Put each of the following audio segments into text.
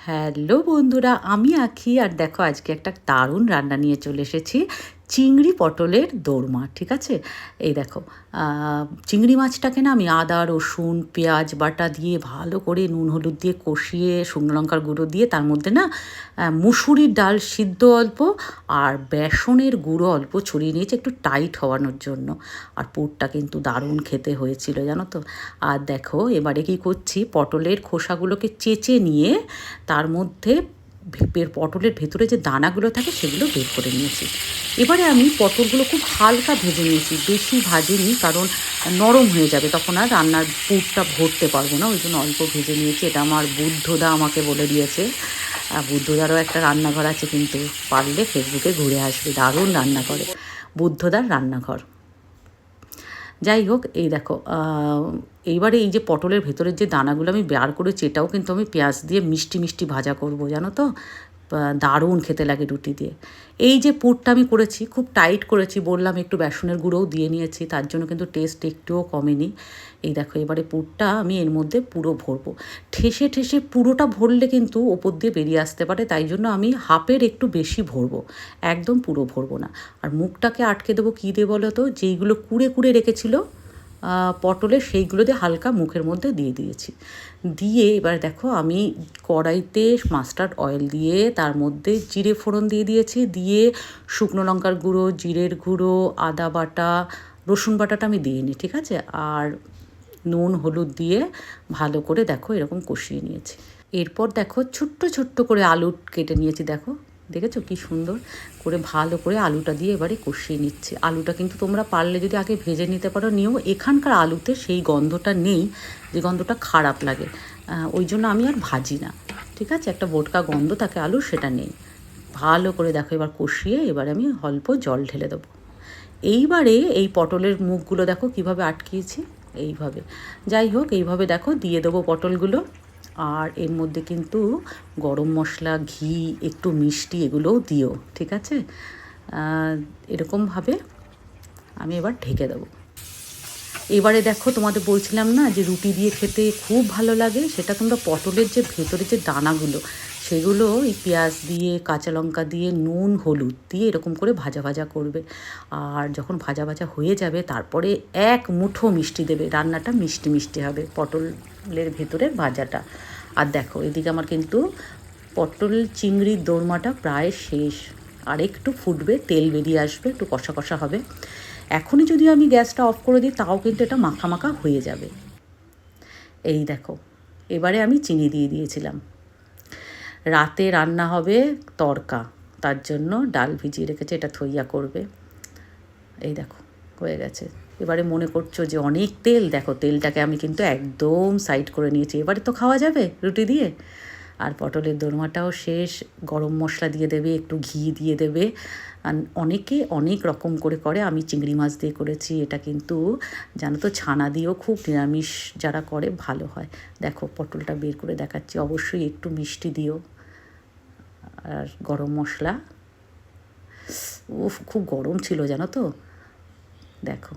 Hello বন্ধুরা আমি আঁখি আর দেখো আজকে একটা দারুণ রান্না নিয়ে চলে এসেছি। চিংড়ি পটলের দোরমা, ঠিক আছে? এই দেখো চিংড়ি মাছটাকে না আমি আদা, রসুন, পেঁয়াজ, বাটা দিয়ে ভালো করে নুন, হলুদ দিয়ে কষিয়ে, শুকনো লঙ্কার গুঁড়ো দিয়ে তার মধ্যে না মুসুরির ডাল সিদ্ধ অল্প আর বেসনের গুঁড়ো অল্প ছড়িয়ে নিয়েছি একটু টাইট হওয়ানোর জন্য। আর পুরটা কিন্তু দারুণ খেতে হয়েছিল, জানো তো? আর দেখো, এবারে কি করছি? পটলের খোসাগুলোকে চেঁচে নিয়ে তার মধ্যে পটলের ভেতরে যে দানাগুলো থাকে সেগুলো বের করে নিয়েছি। এবারে আমি পটলগুলো খুব হালকা ভেজে নিয়েছি, বেশি ভাজিনি কারণ নরম হয়ে যাবে, তখন আর রান্নার পুরটা ভরতে পারব না, ওই জন্য অল্প ভেজে নিয়েছি, এটা আমার বুদ্ধদা আমাকে বলে দিয়েছে। বুদ্ধদারও একটা রান্নাঘর আছে, কিন্তু পারলে ফেসবুকে ঘুরে আসবে, দারুণ রান্না করে, বুদ্ধদার রান্নাঘর। যাই হোক, এই দেখো এইবারে এই যে পটলের ভেতরের যে দানাগুলো আমি বার করেছি, এটাও কিন্তু আমি পেঁয়াজ দিয়ে মিষ্টি মিষ্টি ভাজা করব, জানো তো? দারুণ খেতে লাগে রুটি দিয়ে। এই যে পুরটা আমি করেছি, খুব টাইট করেছি, বললাম একটু বেসনের গুঁড়োও দিয়ে নিয়েছি, তার জন্য কিন্তু টেস্ট একটুও কমেনি। এই দেখো, এবারে পুরটা আমি এর মধ্যে পুরো ভরবো। ঠেসে ঠেসে পুরোটা ভরলে কিন্তু ওপর দিয়ে বেরিয়ে আসতে পারে, তাই জন্য আমি হাফের একটু বেশি ভরবো, একদম পুরো ভরবো না। আর মুখটাকে আটকে দেবো কী দিয়ে বলো তো? যেইগুলো কুড়ে কুড়ে রেখেছিল পটলের সেইগুলো দিয়ে হালকা মুখের মধ্যে দিয়ে দিয়েছি। দিয়ে এবার দেখো আমি কড়াইতে মাস্টার্ড অয়েল দিয়ে তার মধ্যে জিরে ফোড়ন দিয়ে দিয়েছি। দিয়ে শুকনো লঙ্কার গুঁড়ো, জিরের গুঁড়ো, আদা বাটা, রসুন বাটাটা আমি দিইনি ঠিক আছে? আর নুন, হলুদ দিয়ে ভালো করে দেখো এরকম কষিয়ে নিয়েছি। এরপর দেখো ছোট্ট ছোট্ট করে আলু কেটে নিয়েছি, দেখো। দেখেছ কি সুন্দর করে ভালো করে আলুটা দিয়ে এবারে কষিয়ে নিচ্ছে। আলুটা কিন্তু তোমরা পারলে যদি আগে ভেজে নিতে পারো, নিয়েও এখানকার আলুতে সেই গন্ধটা নেই, যে গন্ধটা খারাপ লাগে। ওই জন্য আমি আর ভাজি না, ঠিক আছে? একটা বোটকা গন্ধ থাকে আলু, সেটা নেই। ভালো করে দেখো এবার কষিয়ে, এবারে আমি অল্প জল ঢেলে দেবো। এইবারে এই পটলের মুখগুলো দেখো কীভাবে আটকিয়েছি, এইভাবে। যাই হোক, এইভাবে দেখো, দিয়ে দেবো পটলগুলো। আর এর মধ্যে কিন্তু গরম মশলা, ঘি, একটু মিষ্টি এগুলোও দিও, ঠিক আছে? এরকমভাবে আমি এবার ঢেকে দেবো। এবারে দেখো, তোমাদের বলছিলাম না যে রুটি দিয়ে খেতে খুব ভালো লাগে, সেটা তোমরা পটলের যে ভেতরে যে দানাগুলো, সেগুলো এই পেঁয়াজ দিয়ে, কাঁচা লঙ্কা দিয়ে, নুন, হলুদ দিয়ে এরকম করে ভাজা ভাজা করবে। আর যখন ভাজা ভাজা হয়ে যাবে, তারপরে এক মুঠো মিষ্টি দেবে, রান্নাটা মিষ্টি মিষ্টি হবে পটলের ভেতরের ভাজাটা। আর দেখো, এদিকে আমার কিন্তু পটল চিংড়ির দোরমাটা প্রায় শেষ। আর একটু ফুটবে, তেল বেরিয়ে আসবে, একটু কষা কষা হবে। এখনই যদি আমি গ্যাসটা অফ করে দিই, তাও কিন্তু এটা মাখা মাখা হয়ে যাবে। এই দেখো, এবারে আমি চিনি দিয়ে দিয়েছিলাম। রাতে রান্না হবে তরকা, তার জন্য ডাল ভিজিয়ে রেখেছে, এটা থইয়া করবে। এই দেখো, হয়ে গেছে। এবারে মনে করছ যে অনেক তেল, দেখো তেলটাকে আমি কিন্তু একদম সাইড করে নিয়েছি। এবারে তো খাওয়া যাবে রুটি দিয়ে? আর পটলের দোরমাটাও শেষ। গরম মশলা দিয়ে দেবে, একটু ঘি দিয়ে দেবে। অনেকে অনেক রকম করে করে, আমি চিংড়ি মাছ দিয়ে করেছি। এটা কিন্তু জানো তো, ছানা দিয়েও খুব নিরামিষ যারা করে, ভালো হয়। দেখো, পটলটা বের করে দেখাচ্ছি। অবশ্যই একটু মিষ্টি দিও। আর গরম মশলা, উফ, খুব গরম ছিল জানো তো। দেখো।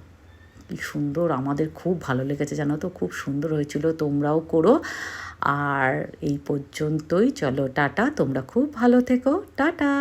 কি সুন্দর, আমাদের খুব ভালো লেগেছে জানো তো, খুব সুন্দর হয়েছিল, তোমরাও করো। আর এই পর্যন্তই, চলো, টাটা, তোমরা খুব ভালো থেকো, টাটা।